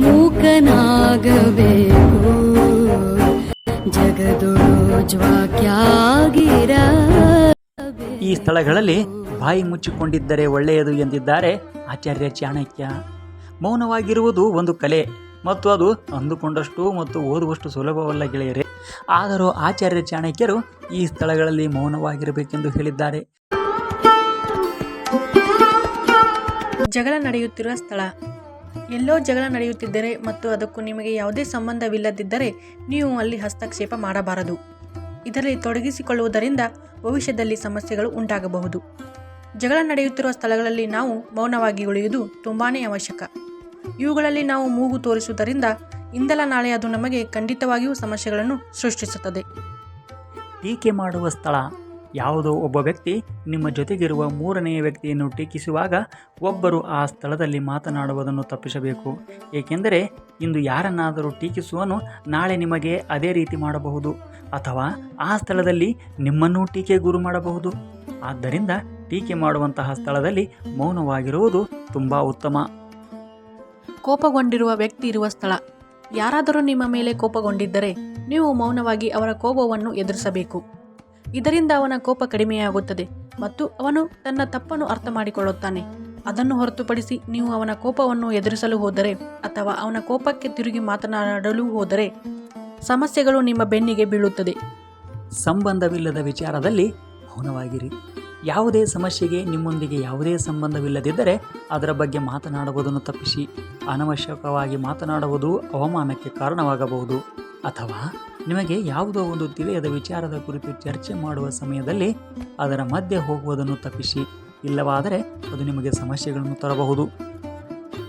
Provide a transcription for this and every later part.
ಮೂಕನಾಗಬೇಕು. ಜಗದೊಳು ಜ್ವಾಕ್ಯಾಗಿರ ಈ ಸ್ಥಳಗಳಲ್ಲಿ ಬಾಯಿ ಮುಚ್ಚಿಕೊಂಡಿದ್ದರೆ ಒಳ್ಳೆಯದು ಎಂದಿದ್ದಾರೆ ಆಚಾರ್ಯ ಚಾಣಕ್ಯ. ಮೌನವಾಗಿರುವುದು ಒಂದು ಕಲೆ ಮತ್ತು ಅದು ಅಂದುಕೊಂಡಷ್ಟು ಮತ್ತು ಓದುವಷ್ಟು ಸುಲಭವಲ್ಲ ಗೆಳೆಯರೆ. ಆದರೂ ಆಚಾರ್ಯ ಚಾಣಕ್ಯರು ಈ ಸ್ಥಳಗಳಲ್ಲಿ ಮೌನವಾಗಿರಬೇಕೆಂದು ಹೇಳಿದ್ದಾರೆ. ಜಗಳ ನಡೆಯುತ್ತಿರುವ ಸ್ಥಳ ಎಲ್ಲೋ ಜಗಳ ನಡೆಯುತ್ತಿದ್ದರೆ ಮತ್ತು ಅದಕ್ಕೂ ನಿಮಗೆ ಯಾವುದೇ ಸಂಬಂಧವಿಲ್ಲದಿದ್ದರೆ ನೀವು ಅಲ್ಲಿ ಹಸ್ತಕ್ಷೇಪ ಮಾಡಬಾರದು. ಇದರಲ್ಲಿ ತೊಡಗಿಸಿಕೊಳ್ಳುವುದರಿಂದ ಭವಿಷ್ಯದಲ್ಲಿ ಸಮಸ್ಯೆಗಳು ಉಂಟಾಗಬಹುದು. ಜಗಳ ನಡೆಯುತ್ತಿರುವ ಸ್ಥಳಗಳಲ್ಲಿ ನಾವು ಮೌನವಾಗಿ ಉಳಿಯುವುದು ತುಂಬಾ ಅವಶ್ಯಕ. ಇವುಗಳಲ್ಲಿ ನಾವು ಮೂಗು ತೋರಿಸುವುದರಿಂದ ಇಂದಲ ನಾಳೆ ಅದು ನಮಗೆ ಖಂಡಿತವಾಗಿಯೂ ಸಮಸ್ಯೆಗಳನ್ನು ಸೃಷ್ಟಿಸುತ್ತದೆ. ಟೀಕೆ ಮಾಡುವ ಸ್ಥಳ? ಯಾವುದೋ ಒಬ್ಬ ವ್ಯಕ್ತಿ ನಿಮ್ಮ ಜೊತೆಗಿರುವ ಮೂರನೆಯ ವ್ಯಕ್ತಿಯನ್ನು ಟೀಕಿಸುವಾಗ ಒಬ್ಬರು ಆ ಸ್ಥಳದಲ್ಲಿ ಮಾತನಾಡುವುದನ್ನು ತಪ್ಪಿಸಬೇಕು. ಏಕೆಂದರೆ ಇಂದು ಯಾರನ್ನಾದರೂ ಟೀಕಿಸುವನು ನಾಳೆ ನಿಮಗೆ ಅದೇ ರೀತಿ ಮಾಡಬಹುದು ಅಥವಾ ಆ ಸ್ಥಳದಲ್ಲಿ ನಿಮ್ಮನ್ನೂ ಟೀಕೆ ಗುರು ಮಾಡಬಹುದು. ಆದ್ದರಿಂದ ಟೀಕೆ ಮಾಡುವಂತಹ ಸ್ಥಳದಲ್ಲಿ ಮೌನವಾಗಿರುವುದು ತುಂಬ ಉತ್ತಮ. ಕೋಪಗೊಂಡಿರುವ ವ್ಯಕ್ತಿ ಇರುವ ಸ್ಥಳ. ಯಾರಾದರೂ ನಿಮ್ಮ ಮೇಲೆ ಕೋಪಗೊಂಡಿದ್ದರೆ ನೀವು ಮೌನವಾಗಿ ಅವರ ಕೋಪವನ್ನು ಎದುರಿಸಬೇಕು. ಇದರಿಂದ ಅವನ ಕೋಪ ಕಡಿಮೆಯಾಗುತ್ತದೆ ಮತ್ತು ಅವನು ತನ್ನ ತಪ್ಪನ್ನು ಅರ್ಥ ಮಾಡಿಕೊಳ್ಳುತ್ತಾನೆ ಅದನ್ನು ಹೊರತುಪಡಿಸಿ ನೀವು ಅವನ ಕೋಪವನ್ನು ಎದುರಿಸಲು ಹೋದರೆ ಅಥವಾ ಅವನ ಕೋಪಕ್ಕೆ ತಿರುಗಿ ಮಾತನಾಡಲು ಹೋದರೆ ಸಮಸ್ಯೆಗಳು ನಿಮ್ಮ ಬೆನ್ನಿಗೆ ಬೀಳುತ್ತದೆ. ಸಂಬಂಧವಿಲ್ಲದ ವಿಚಾರದಲ್ಲಿ ಮೌನವಾಗಿರಿ. ಯಾವುದೇ ಸಮಸ್ಯೆಗೆ ನಿಮ್ಮೊಂದಿಗೆ ಯಾವುದೇ ಸಂಬಂಧವಿಲ್ಲದಿದ್ದರೆ ಅದರ ಬಗ್ಗೆ ಮಾತನಾಡುವುದನ್ನು ತಪ್ಪಿಸಿ. ಅನವಶ್ಯಕವಾಗಿ ಮಾತನಾಡುವುದು ಅವಮಾನಕ್ಕೆ ಕಾರಣವಾಗಬಹುದು. ಅಥವಾ ನಿಮಗೆ ಯಾವುದೋ ಒಂದು ತಿಳಿಯದ ವಿಚಾರದ ಕುರಿತು ಚರ್ಚೆ ಮಾಡುವ ಸಮಯದಲ್ಲಿ ಅದರ ಮಧ್ಯೆ ಹೋಗುವುದನ್ನು ತಪ್ಪಿಸಿ, ಇಲ್ಲವಾದರೆ ಅದು ನಿಮಗೆ ಸಮಸ್ಯೆಗಳನ್ನು ತರಬಹುದು.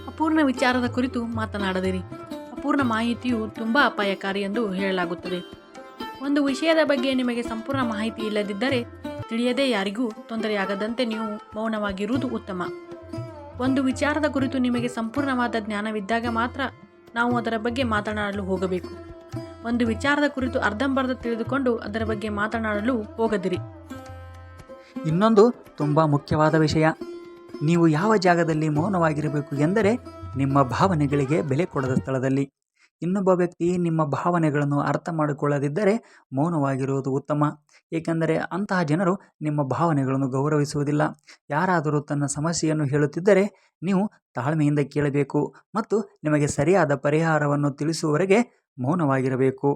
ಅಪೂರ್ಣ ವಿಚಾರದ ಕುರಿತು ಮಾತನಾಡದಿರಿ. ಅಪೂರ್ಣ ಮಾಹಿತಿಯು ತುಂಬ ಅಪಾಯಕಾರಿ ಎಂದು ಹೇಳಲಾಗುತ್ತದೆ. ಒಂದು ವಿಷಯದ ಬಗ್ಗೆ ನಿಮಗೆ ಸಂಪೂರ್ಣ ಮಾಹಿತಿ ಇಲ್ಲದಿದ್ದರೆ ತಿಳಿಯದೇ ಯಾರಿಗೂ ತೊಂದರೆಯಾಗದಂತೆ ನೀವು ಮೌನವಾಗಿರುವುದು ಉತ್ತಮ. ಒಂದು ವಿಚಾರದ ಕುರಿತು ನಿಮಗೆ ಸಂಪೂರ್ಣವಾದ ಜ್ಞಾನವಿದ್ದಾಗ ಮಾತ್ರ ನಾವು ಅದರ ಬಗ್ಗೆ ಮಾತನಾಡಲು ಹೋಗಬೇಕು. ಒಂದು ವಿಚಾರದ ಕುರಿತು ಅರ್ಧಂಬರ್ಧ ತಿಳಿದುಕೊಂಡು ಅದರ ಬಗ್ಗೆ ಮಾತನಾಡಲು ಹೋಗದಿರಿ. ಇನ್ನೊಂದು ತುಂಬ ಮುಖ್ಯವಾದ ವಿಷಯ. ನೀವು ಯಾವ ಜಾಗದಲ್ಲಿ ಮೌನವಾಗಿರಬೇಕು ಎಂದರೆ ನಿಮ್ಮ ಭಾವನೆಗಳಿಗೆ ಬೆಲೆ ಕೊಡದ ಸ್ಥಳದಲ್ಲಿ. ಇನ್ನೊಬ್ಬ ವ್ಯಕ್ತಿ ನಿಮ್ಮ ಭಾವನೆಗಳನ್ನು ಅರ್ಥ ಮಾಡಿಕೊಳ್ಳದಿದ್ದರೆ ಮೌನವಾಗಿರುವುದು ಉತ್ತಮ. ಏಕೆಂದರೆ ಅಂತಹ ಜನರು ನಿಮ್ಮ ಭಾವನೆಗಳನ್ನು ಗೌರವಿಸುವುದಿಲ್ಲ. ಯಾರಾದರೂ ತನ್ನ ಸಮಸ್ಯೆಯನ್ನು ಹೇಳುತ್ತಿದ್ದರೆ ನೀವು ತಾಳ್ಮೆಯಿಂದ ಕೇಳಬೇಕು ಮತ್ತು ನಿಮಗೆ ಸರಿಯಾದ ಪರಿಹಾರವನ್ನು ತಿಳಿಸುವವರೆಗೆ ಮೌನವಾಗಿರಬೇಕು.